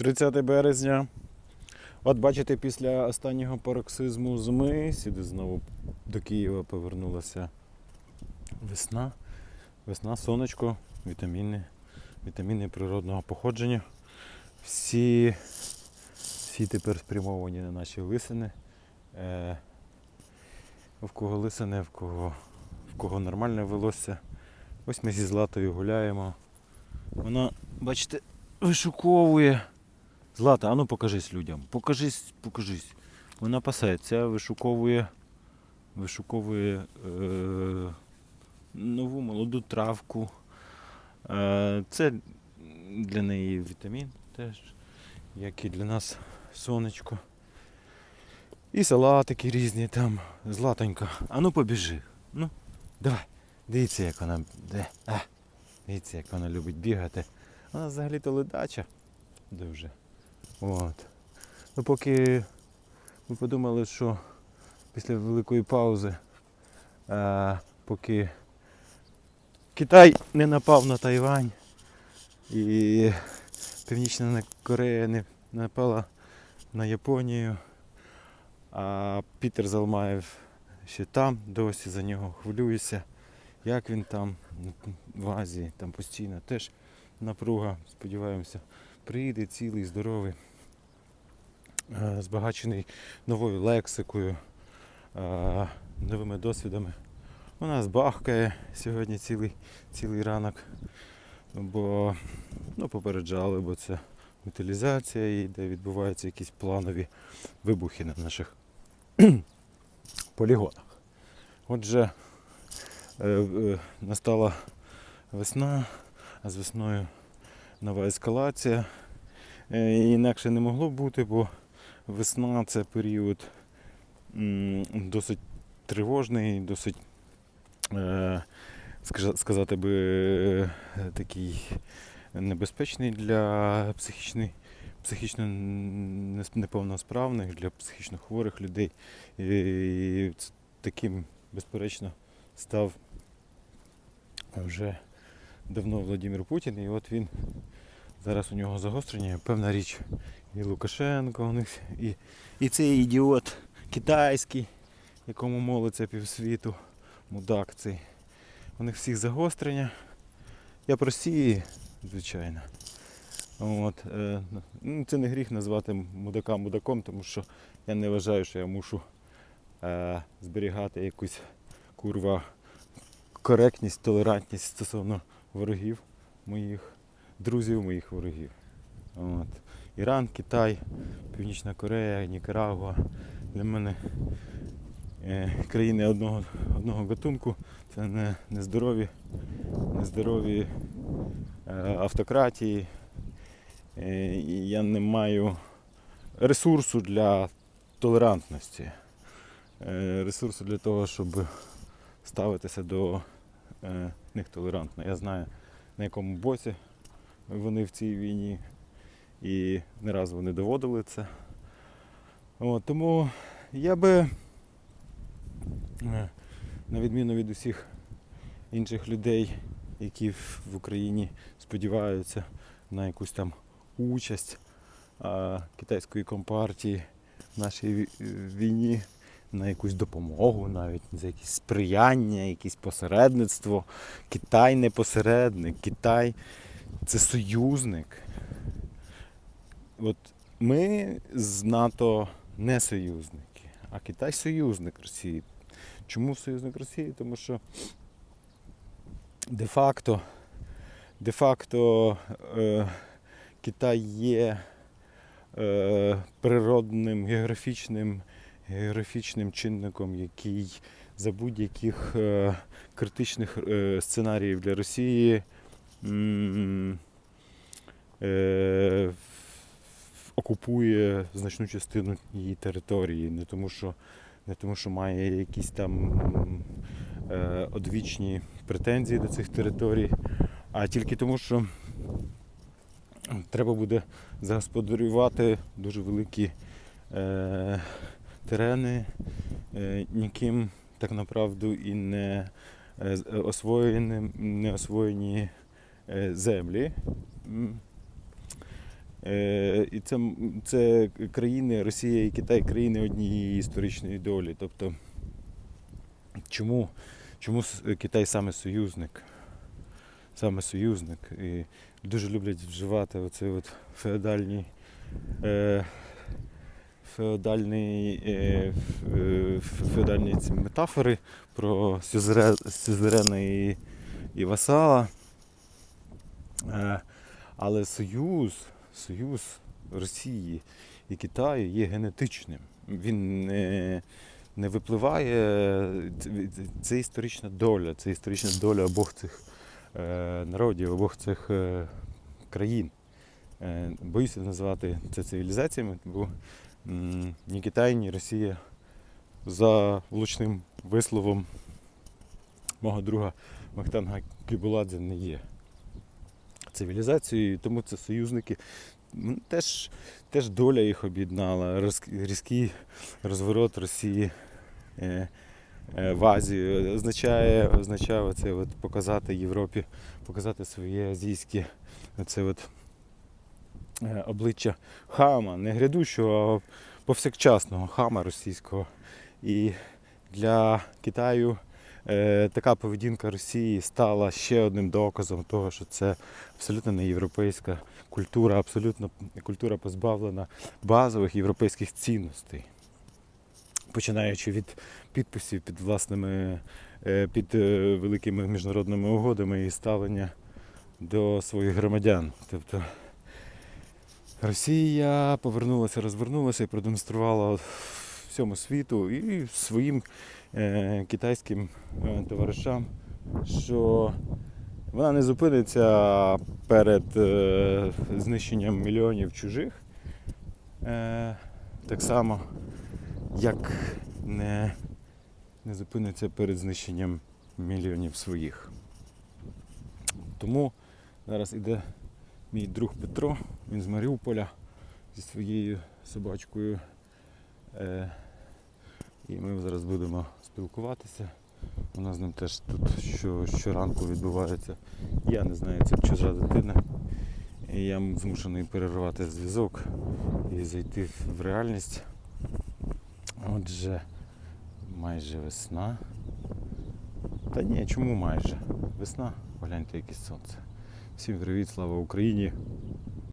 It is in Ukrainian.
30 березня. От бачите, після останнього пароксизму зими сюди знову до Києва повернулася весна. Весна, сонечко, вітаміни, вітаміни природного походження. Всі, всі тепер спрямовані на наші лисини. Е, в кого лисини, в кого, в кого нормальне волосся. Ось ми зі Златою гуляємо. Вона, бачите, вишуковує. Злата, а ну покажись людям. Покажись, покажись. Вона пасеться, вишуковує, вишуковує е, нову молоду травку. Е, це для неї вітамін теж, як і для нас сонечко. І салатики різні там. Златонька. А ну побіжи. Ну, давай. Дивіться, як вона. Де? А, дивіться, як вона любить бігати. Вона взагалі-то ледача. Дуже. От. Ну поки ми подумали, що після великої паузи, а, поки Китай не напав на Тайвань і Північна Корея не напала на Японію, а Пітер Залмаєв ще там, досі за нього хвилююся. Як він там в Азії, там постійно теж напруга, сподіваємося, приїде цілий, здоровий, е, збагачений новою лексикою, е, новими досвідами. У нас бахкає сьогодні цілий, цілий ранок, бо ну, попереджали, бо це утилізація і де відбуваються якісь планові вибухи на наших полігонах. Отже, е, е, настала весна, а з весною нова ескалація. Е, Інакше не могло бути, бо весна це період досить тривожний, досить, е, сказати би, е, такий небезпечний для психічної. Психічно неповносправних, для психічно хворих людей. І таким, безперечно, став вже давно Володимир Путін, і от він зараз у нього загострення, певна річ. І Лукашенко у них, і, і цей ідіот китайський, якому молиться півсвіту, мудак цей. У них всіх загострення. Я про Росії, звичайно. От, е, ну, це не гріх назвати мудака мудаком, тому що я не вважаю, що я мушу е, зберігати якусь курва коректність, толерантність стосовно ворогів моїх, друзів моїх ворогів. От. Іран, Китай, Північна Корея, Нікарагуа. Для мене е, країни одного, одного гатунку. Це не, не здорові, не здорові е, автократії. Е, я не маю ресурсу для толерантності. Е, ресурсу для того, щоб ставитися до е, них толерантно. Я знаю, на якому боці вони в цій війні, і не раз вони доводили це. От, тому я би, е, на відміну від усіх інших людей, які в Україні сподіваються на якусь там участь китайської компартії в нашій війні, на якусь допомогу, навіть за якісь сприяння, якесь посередництво. Китай не посередник, Китай це союзник. От ми з НАТО не союзники, а Китай союзник Росії. Чому союзник Росії? Тому що де-факто, де-факто е, Китай є е, природним географічним, географічним чинником, який за будь-яких е, критичних е, сценаріїв для Росії е, окупує значну частину її території. Не тому, що, не тому, що має якісь там е, одвічні претензії до цих територій, а тільки тому, що треба буде загосподарювати дуже великі е, терени, ніким так направду і не освоєні, не освоєні землі. Е, І це, це країни, Росія і Китай країни однієї історичної долі. Тобто, чому, чому Китай саме союзник? Саме союзник. І дуже люблять вживати оцей от феодальні, е, феодальний, е, е, феодальні ці метафори про сюзере, сюзерена і, і васала. Е, але союз, союз Росії і Китаю є генетичним. Він не, не випливає. Це, історична доля, це історична доля обох цих е, народів, обох цих е, країн. Боюся називати це цивілізаціями, бо ні Китай, ні Росія за влучним висловом мого друга Махтанга Кібуладзе не є цивілізацією, тому це союзники. Теж, теж доля їх об'єднала. Роз- Різкий розворот Росії е, е, в Азію означає, означає оце от показати Європі, показати своє азійське оце от, е, обличчя хама, не грядущого, а повсякчасного хама російського. І для Китаю така поведінка Росії стала ще одним доказом того, що це абсолютно не європейська культура, абсолютно культура позбавлена базових європейських цінностей. Починаючи від підписів під власними е, під е, великими міжнародними угодами і ставлення до своїх громадян. Тобто Росія повернулася, розвернулася і продемонструвала всьому світу і своїм е, китайським е, товаришам, що вона не зупиниться перед е, знищенням мільйонів чужих. Е, так само, як не, не зупиниться перед знищенням мільйонів своїх. Тому зараз іде мій друг Петро, він з Маріуполя зі своєю собачкою. Е, і ми зараз будемо спілкуватися. У нас з ним теж тут що, щоранку відбувається. Я не знаю, це чужа дитина. І я змушений перервати зв'язок і зайти в реальність. Отже, майже весна. Та ні, чому майже? Весна, погляньте, яке сонце. Всім привіт, слава Україні!